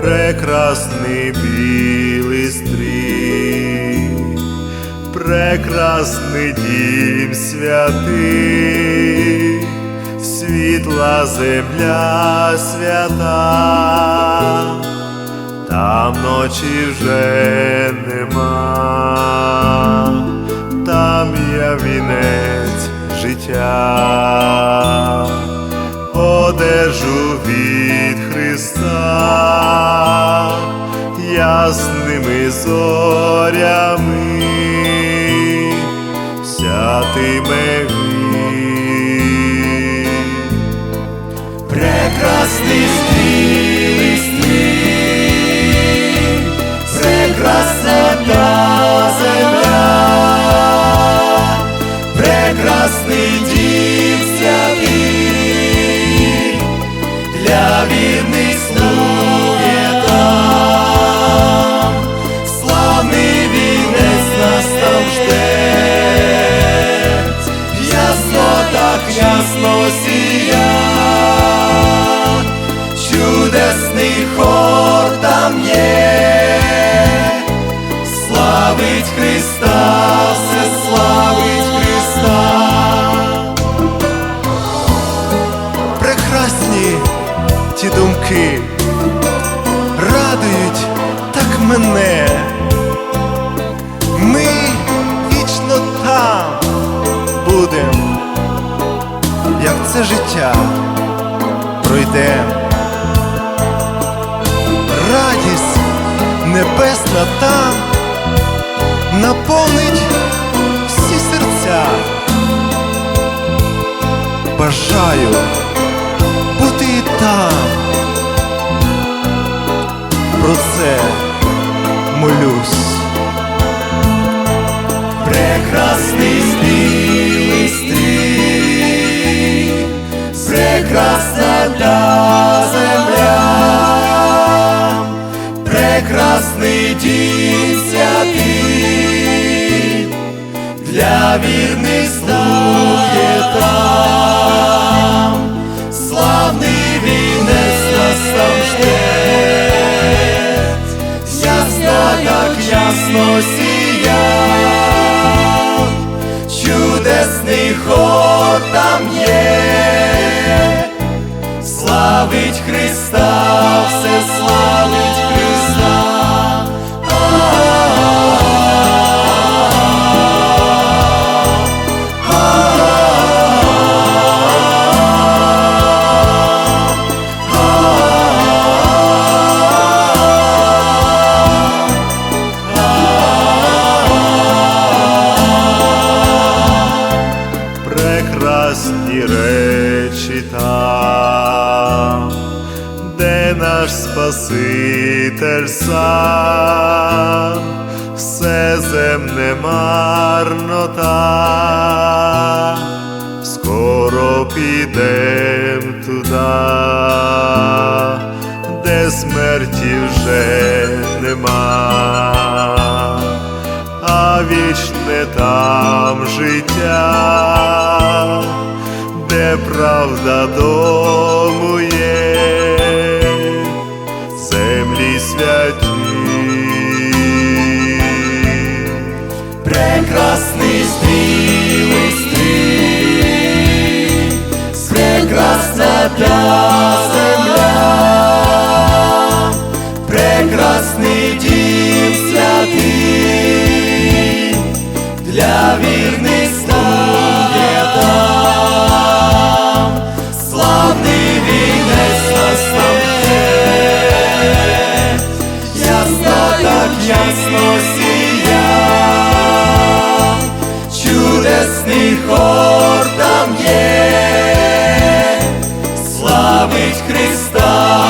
прекрасний білий стрій, прекрасний дім святий, світла земля свята, там ночі вже нема, там я вінець життя. Одежу від Христа ясними зорями сятиме. Прекрасний стріли стрій, прекрасна та земля, прекрасний дім святий, для вірних мене. Ми вічно там будем, як це життя пройде. Радість небесна там наповнить всі серця. Бажаю molhou-se. Ясно сія, Спаситель сам, все земне марнота, скоро підем туди, де смерті вже нема. А вічне там життя, де правда домує, святі. Прекрасний стрілий стрій, прекрасна та ясно сія, чудесний хор там є, славить Христа.